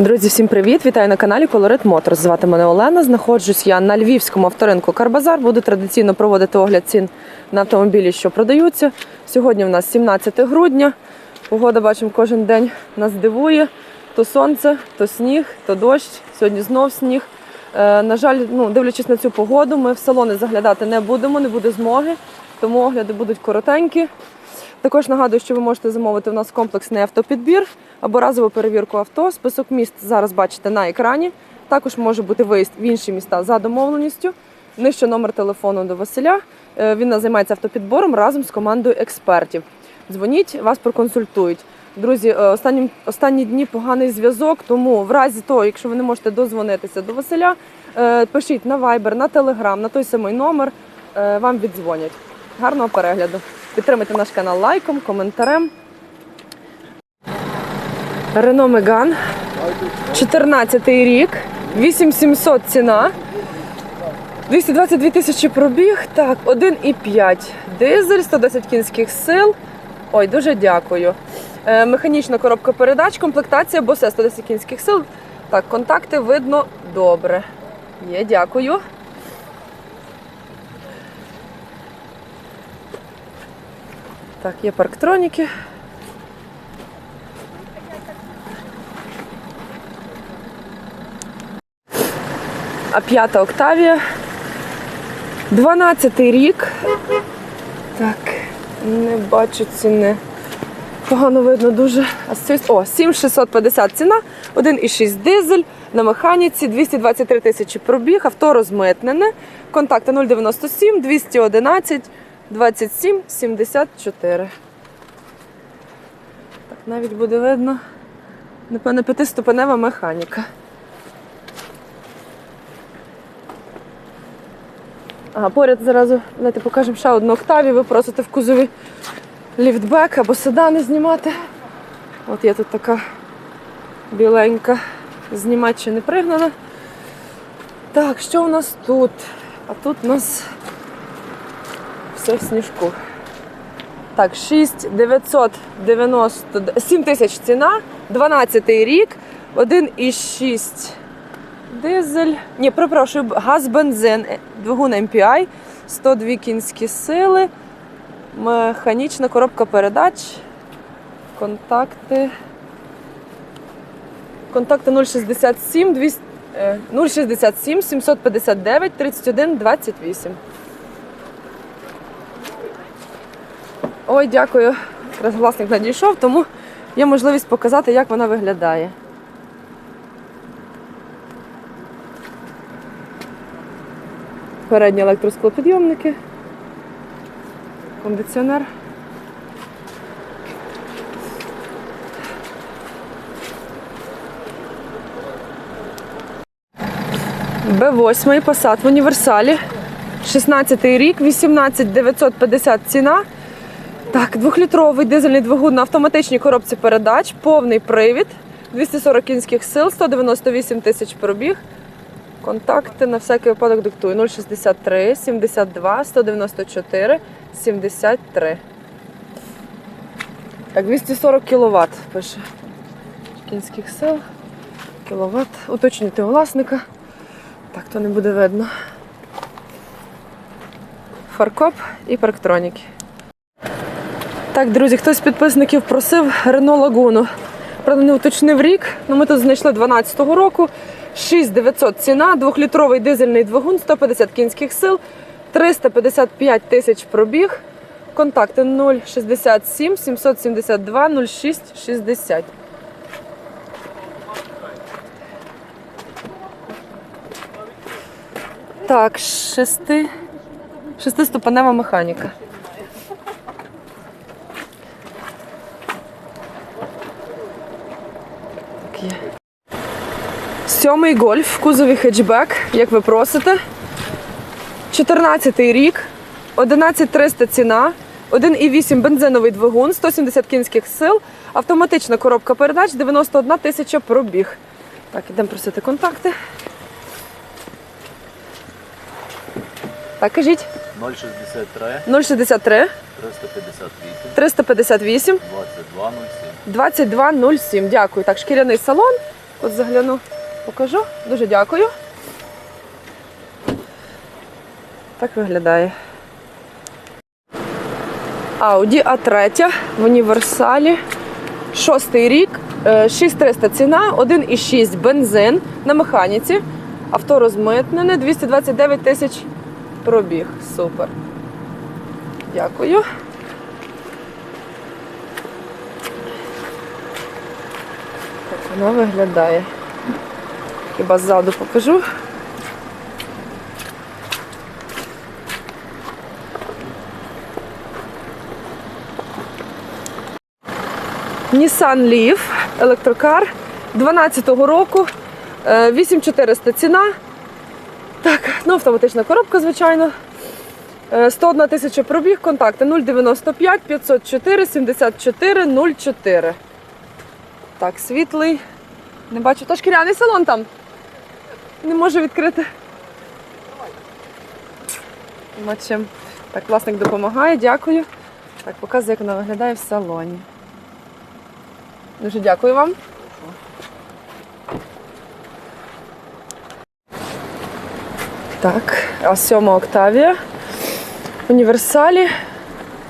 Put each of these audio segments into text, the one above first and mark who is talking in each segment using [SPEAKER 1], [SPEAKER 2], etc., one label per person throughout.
[SPEAKER 1] Друзі, всім привіт! Вітаю на каналі Colorit Motors. Звати мене Олена. Знаходжусь я на львівському авторинку Карбазар. Буду традиційно проводити огляд цін на автомобілі, що продаються. Сьогодні в нас 17 грудня. Погода бачимо кожен день нас дивує. То сонце, то сніг, то дощ. Сьогодні знов сніг. Е, на жаль, ну, дивлячись на цю погоду, ми в салони заглядати не будемо, не буде змоги, тому огляди будуть коротенькі. Також нагадую, що ви можете замовити у нас комплексний автопідбір або разову перевірку авто. Список міст зараз бачите на екрані. Також може бути виїзд в інші міста за домовленістю. Нижче номер телефону до Василя. Е, Він нас займається автопідбором разом з командою експертів. Дзвоніть, вас проконсультують. Друзі, е, останні, останні дні поганий зв'язок, тому в разі того, якщо ви не можете дозвонитися до Василя, е, пишіть на Viber, на Telegram, на той самий номер, вам віддзвонять. Гарного перегляду. Підтримайте наш канал лайком, коментарем. Рено Меган. 14 рік. 8700 ціна. 222 тисячі пробіг. Так, 1,5. Дизель, 110 кінських сил. Ой, дуже дякую. Е, механічна коробка передач, комплектація босе 110 кінських сил. Так, контакти видно добре. Є, дякую. Так, є парктроніки. А п'ята Октавія. 12 рік. Так, не бачу ціни. Погано видно дуже. О, 7650 ціна, 1,6 дизель на механіці, 223 тисячі пробіг, авто розмитнене. Контакти 097 211 27 74. Так, навіть буде видно. Напевно, п'ятиступенева механіка. Ага, поряд зразу давайте покажемо ще одну октаві. Ви просите в кузові ліфтбек або седани знімати. От є тут така біленька, ще не пригнана. Так, що у нас тут? А тут у нас все в сніжку. Так, 6 990, 7 тисяч ціна, 12 рік, 1,6 дизель. Ні, перепрошую, газ бензин, е, двигун MPI, 102 кінські сили, механічна коробка передач, контакти. Контакти 067 200, е, 067 759 31 28. Ой, дякую. Якраз власник надійшов, тому є можливість показати, як вона виглядає. Передні електросклопідйомники, кондиціонер. Б8 Passat в універсалі. 16 рік, 18 950 ціна. Так, двохлітровий дизельний двигун на автоматичній коробці передач, повний привід, 240 кінських сил, 198 тисяч пробіг. Контакти на всякий випадок диктую 063 72 194 73. Так, 240 кВт пише. Кінських сил. Кіловат. Уточнюйте власника. Так, то не буде видно. Фаркоп і парктроніки. Так, друзі, хтось з підписників просив Рено Лагуну. Правда, не уточнив рік. Ну, ми тут знайшли 12-го року. 6900 ціна, двохлітровий дизельний двигун, 150 кінських сил, 355 тисяч пробіг. Контакти 067 772 06 60. Так, шести, шестиступенева механіка. Сьомий гольф в кузові хетчбек, як ви просите. 14 рік, 11300 ціна, 1,8 бензиновий двигун, 170 кінських сил, автоматична коробка передач, 91 тисяча пробіг. Так, ідемо просити контакти. Так, кажіть.
[SPEAKER 2] 063
[SPEAKER 1] 063
[SPEAKER 2] 358
[SPEAKER 1] 358
[SPEAKER 2] 2207.
[SPEAKER 1] 2207. Дякую. Так, шкіряний салон, От загляну, покажу. Дуже дякую. Так виглядає. Audi A3 в універсалі. Шостий рік, е, 6300 ціна, 1,6 бензин на механіці. Авто розмитнене, 229 тисяч пробіг. Супер. Дякую. Так воно виглядає. Хіба ззаду покажу. Nissan Leaf електрокар 12-го року. е, 8400 ціна. Так, ну автоматична коробка, звичайно. Е, 101 тисяча пробіг, контакти 095 504 74 04. Так, світлий. Не бачу. То шкіряний салон там. Не можу відкрити. Нема. Так, власник допомагає, дякую. Так, показує, як вона виглядає в салоні. Дуже дякую вам. Так, а сьома Октавія. Універсалі.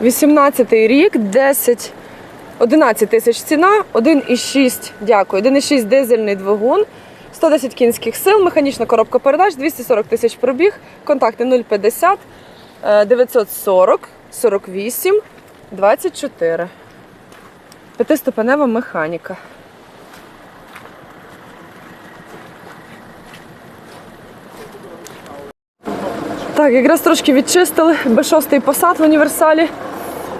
[SPEAKER 1] 18 рік, 10, 11 тисяч ціна, 1,6, дякую, 1,6 дизельний двигун, 110 кінських сил, механічна коробка передач, 240 тисяч пробіг, контакти 050 е, 940 48 24. П'ятиступенева механіка. Так, якраз трошки відчистили. Б6 посад в універсалі.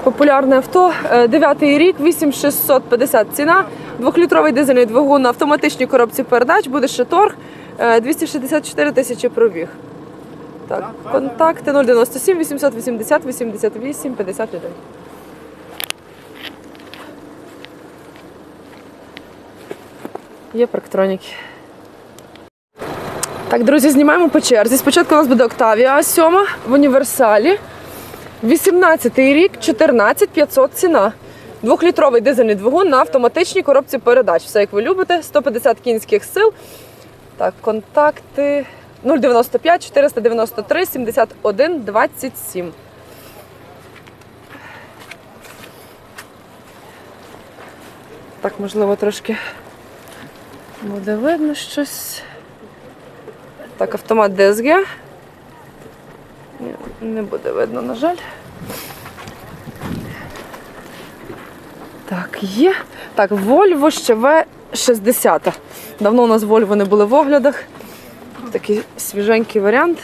[SPEAKER 1] Популярне авто. Е, Дев'ятий рік, 8650 ціна. Двохлітровий дизельний двигун на автоматичній коробці передач. Буде ще торг. Е, 264 тисячі пробіг. Так, контакти 097 880 88 51. Є парктроніки. Так, друзі, знімаємо по черзі. Спочатку у нас буде Октавія 7 в універсалі. 18 рік, 14 500 ціна. Двохлітровий дизельний двигун на автоматичній коробці передач. Все як ви любите, 150 кінських сил. Так, контакти 095 493 71 27. Так, можливо, трошки буде видно щось. Так, автомат DSG. Не буде видно, на жаль. Так, є. Так, Volvo ще V60. Давно у нас Volvo не були в оглядах. Такий свіженький варіант.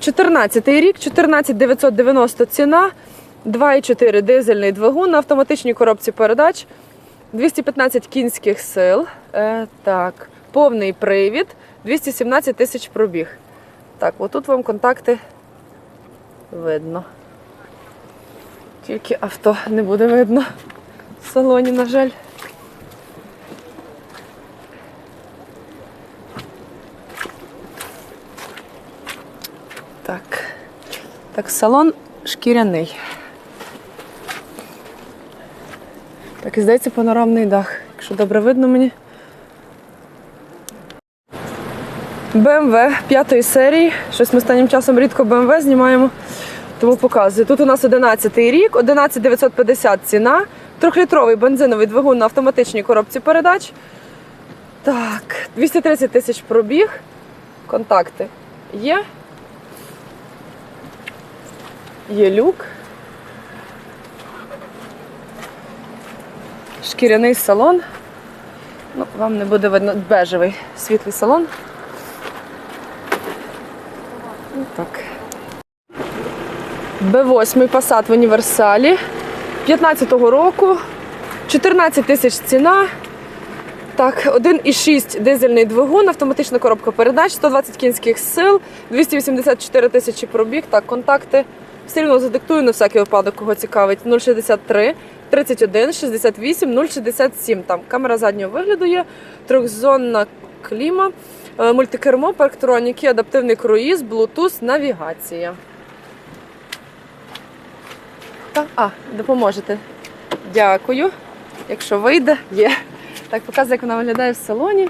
[SPEAKER 1] 14 рік, 14 990 ціна, 2,4 дизельний двигун на автоматичній коробці передач. 215 кінських сил. Е, так, повний привід, 217 тисяч пробіг. Так, отут вам контакти видно. Тільки авто не буде видно в салоні, на жаль. Так. Так, салон шкіряний. Так, і здається, панорамний дах. Якщо добре видно мені. BMW п'ятої серії. Щось ми останнім часом рідко BMW знімаємо, тому показую. Тут у нас 11 рік, 11950 ціна. Трьохлітровий бензиновий двигун на автоматичній коробці передач. Так, 230 тисяч пробіг. Контакти є. Є люк. Шкіряний салон. Ну, вам не буде видно бежевий світлий салон. Ну, так. Б8 Passat в універсалі 15-го року. 14 тисяч ціна. Так, 1,6 дизельний двигун, автоматична коробка передач, 120 кінських сил, 284 тисячі пробіг. Так, контакти. Все рівно задиктую на всякий випадок, кого цікавить. 063 31 68 067. Там камера заднього вигляду є, трьохзонна кліма, е, мультикермо, парктроніки, адаптивний круїз, блутуз, навігація. Та, а, допоможете. Дякую. Якщо вийде, є. Так, показую, як вона виглядає в салоні.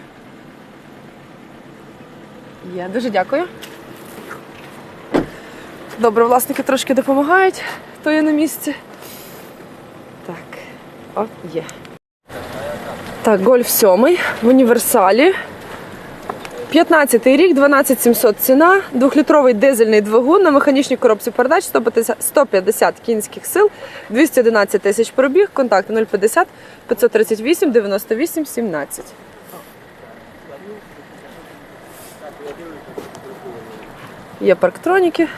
[SPEAKER 1] Є, дуже дякую. Добре, власники трошки допомагають, то є на місці. Так, от є. Так, гольф 7 в універсалі. 15 рік, 12700 ціна, двохлітровий дизельний двигун на механічній коробці передач 150, 150 кінських сил, 211 тисяч пробіг, контакти 050 538 98 17. Є парктроніки.